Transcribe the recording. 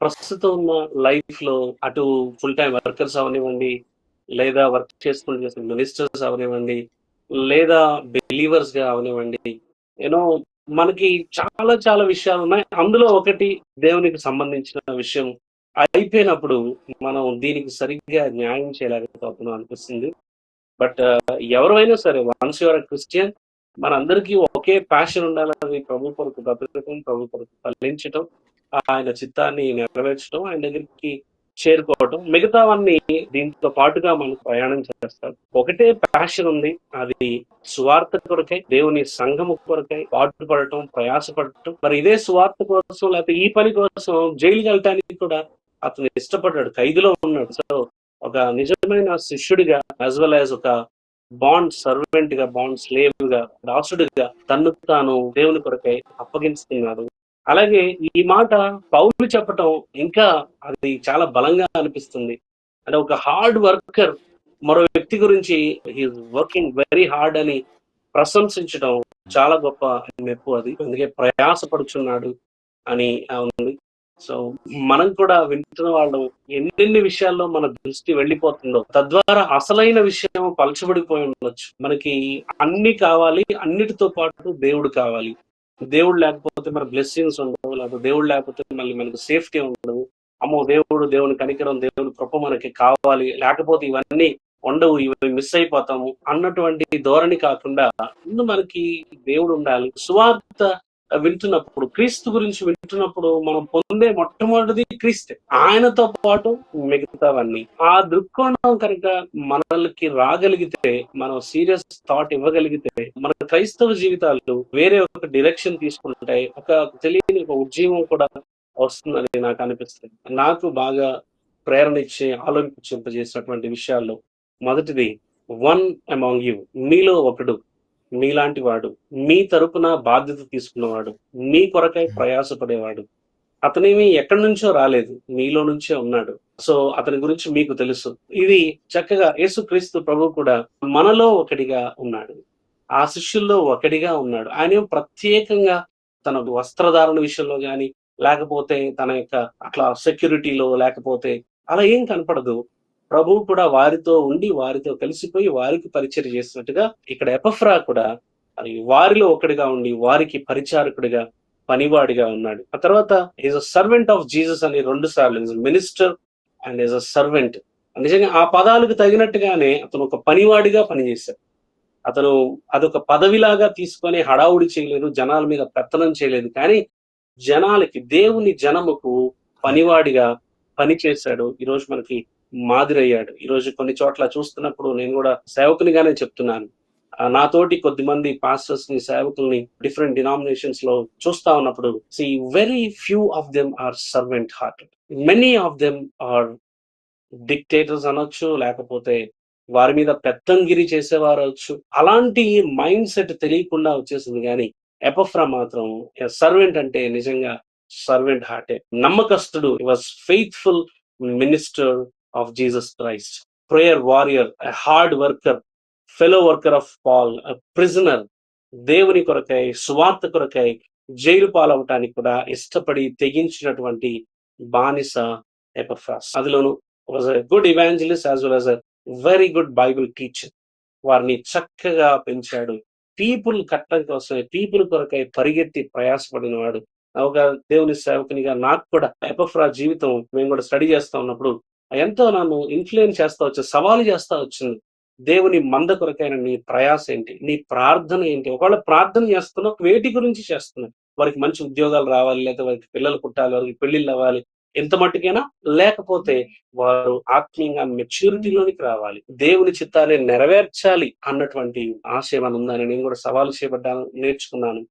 ప్రస్తుతం ఉన్న లైఫ్లో అటు ఫుల్ టైం వర్కర్స్ అవనివ్వండి లేదా వర్క్ చేసుకుని చేసిన మినిస్టర్స్ అవనివ్వండి లేదా బిలీవర్స్గా అవనివ్వండి యూనో మనకి చాలా చాలా విషయాలు ఉన్నాయి. అందులో ఒకటి దేవునికి సంబంధించిన విషయం అయిపోయినప్పుడు మనం దీనికి సరిగ్గా న్యాయం చేయలేకపోతున్నాం అనిపిస్తుంది. బట్ uh, ఎవరైనా సరే వన్స్ యువర్ క్రిస్టియన్ మనందరికీ ఒకే ప్యాషన్ ఉండాలని ప్రభు కొరకు బ్రతకటం ప్రభు కొరకు ఫలించటం ఆయన చిత్తాన్ని నెరవేర్చడం ఆయన దగ్గరికి చేరుకోవటం మిగతావన్నీ దీంతో పాటుగా మనకు ప్రయాణం చేస్తారు ఒకటే ప్యాషన్ ఉంది అది సువార్త కొరకై దేవుని సంఘము కొరకై పాటుపడటం ప్రయాసపడటం. మరి ఇదే సువార్త కోసం లేకపోతే ఈ పని కోసం జైలుకి వెళ్ళటానికి కూడా అతను ఇష్టపడ్డాడు ఖైదులో ఉన్నాడు. సో ఒక నిజమైన శిష్యుడిగా యాజ్ వెల్ యాజ్ ఒక బాండ్ సర్వెంట్గా బాండ్ స్లేవ్గా దాసుడిగా తన్ను తాను దేవుని కొరకై అప్పగించుకున్నాడు. అలాగే ఈ మాట పౌలు చెప్పటం ఇంకా అది చాలా బలంగా అనిపిస్తుంది. అంటే ఒక హార్డ్ వర్కర్ మరో వ్యక్తి గురించి హీఈస్ వర్కింగ్ వెరీ హార్డ్ అని ప్రశంసించడం చాలా గొప్ప మెప్పు అది. అందుకే ప్రయాసపడుచున్నాడు అని ఉంది. సో మనం కూడా వింటున్న వాళ్ళం ఎన్నెన్ని విషయాల్లో మన దృష్టి వెళ్ళిపోతుందో తద్వారా అసలైన విషయం పలచబడిపోయి ఉండొచ్చు. మనకి అన్ని కావాలి అన్నిటితో పాటు దేవుడు కావాలి. దేవుడు లేకపోతే మరి బ్లెస్సింగ్స్ ఉండవు లేకపోతే దేవుడు లేకపోతే మళ్ళీ మనకు సేఫ్టీ ఉండదు అమ్మో దేవుడు దేవుని కనికరం దేవుని కృప మనకి కావాలి. లేకపోతే ఇవన్నీ ఉండవు ఇవి మిస్ అయిపోతాము అన్నటువంటి ధోరణి కాకుండా ముందు మనకి దేవుడు ఉండాలి. సువార్త వింటున్నప్పుడు క్రీస్తు గురించి వింటున్నప్పుడు మనం పొందే మొట్టమొదటిది క్రీస్తే. ఆయనతో పాటు మిగతావన్నీ. ఆ దృక్కోణం కనుక మనల్కి రాగలిగితే మనం సీరియస్ థాట్ ఇవ్వగలిగితే మన క్రైస్తవ జీవితాలు వేరే ఒక డిరెక్షన్ తీసుకుంటాయి. ఒక తెలియని ఒక ఉద్యమం కూడా వస్తుందని నాకు అనిపిస్తుంది. నాకు బాగా ప్రేరణ ఇచ్చే ఆలోచింపజేసినటువంటి విషయాల్లో మొదటిది వన్ అమాంగ్ యూ. మీలో ఒకడు మీలాంటి వాడు మీ తరపున బాధ్యత తీసుకున్నవాడు. మీ కొరకై ప్రయాసపడేవాడు. అతనేమి ఎక్కడి నుంచో రాలేదు. మీలో నుంచే ఉన్నాడు. సో అతని గురించి మీకు తెలుసు. ఇది చక్కగా యేసుక్రీస్తు ప్రభు కూడా మనలో ఒకటిగా ఉన్నాడు. ఆ శిష్యుల్లో ఒకటిగా ఉన్నాడు. ఆయన ప్రత్యేకంగా తన వస్త్రధారణ విషయంలో గాని లేకపోతే తన యొక్క అట్లా సెక్యూరిటీలో లేకపోతే అలా ఏం కనపడదు. ప్రభువు కూడా వారితో ఉండి వారితో కలిసిపోయి వారికి పరిచయం చేసినట్టుగా ఇక్కడ ఎపఫ్రా కూడా వారిలో ఒకటిగా ఉండి వారికి పరిచారకుడిగా పనివాడిగా ఉన్నాడు. ఆ తర్వాత is a servant of Jesus అని రెండు సార్లు minister and is a servant నిజంగా ఆ పదాలకు తగినట్టుగానే అతను ఒక పనివాడిగా పనిచేశాడు. అతను అదొక పదవిలాగా తీసుకొని హడావుడి చేయలేదు జనాల మీద పెత్తనం చేయలేదు కానీ జనాలకి దేవుని జనముకు పనివాడిగా పని చేశాడు ఈరోజు మనకి మాదిరయ్యాడు. ఈరోజు కొన్ని చోట్ల చూస్తున్నప్పుడు నేను కూడా సేవకునిగానే చెప్తున్నాను. నాతోటి కొద్ది మంది పాస్టర్స్ని సేవకుల్ని డిఫరెంట్ డినామినేషన్స్లో చూస్తా ఉన్నప్పుడు see very few of them are servant heart many of them are dictators అనొచ్చు లేకపోతే వారి మీద పెత్తంగిరి చేసేవారు అవచ్చు అలాంటి మైండ్ సెట్ తెలియకుండా వచ్చేసింది కానీ ఎపఫ్రా మాత్రం సర్వెంట్ అంటే నిజంగా సర్వెంట్ హార్టే నమ్మకస్తుడు was faithful minister of Jesus Christ prayer warrior hard worker fellow worker of Paul prisoner దేవుని కొరకై సువార్త కొరకై జైలు పాలవటానికి కూడా ఇష్టపడి తెగించినటువంటి బానిస ఎపఫ్రాస్. అందులోను was a good evangelist as well as a very good Bible teacher వారిని చక్కగా పెంచాడు. పీపుల్ కట్టడం కోసం పీపుల్ కొరకై పరిగెత్తి ప్రయాసపడినవాడు. ఒక దేవుని సేవకునిగా నాకు కూడా ఎపఫ్రా జీవితం మేము కూడా స్టడీ చేస్తా ఉన్నప్పుడు ఎంతో నన్ను ఇన్ఫ్లుయెన్స్ చేస్తా వచ్చు సవాలు చేస్తా వచ్చింది దేవుని మంద కొరకైన నీ ప్రయాస ఏంటి? నీ ప్రార్థన ఏంటి? ఒకవేళ ప్రార్థన చేస్తున్నావు వేటి గురించి చేస్తున్నావు వారికి మంచి ఉద్యోగాలు రావాలి లేదా వారికి పిల్లలు పుట్టాలి వారికి పెళ్ళిళ్ళు అవ్వాలి ఎంత మట్టుకైనా? లేకపోతే వారు ఆత్మీయంగా మెచ్యూరిటీలోనికి రావాలి. దేవుని చిత్తాన్ని నెరవేర్చాలి అన్నటువంటి ఆశయం అని ఉందని నేను కూడా సవాలు చేపడ్డాను నేర్చుకున్నాను.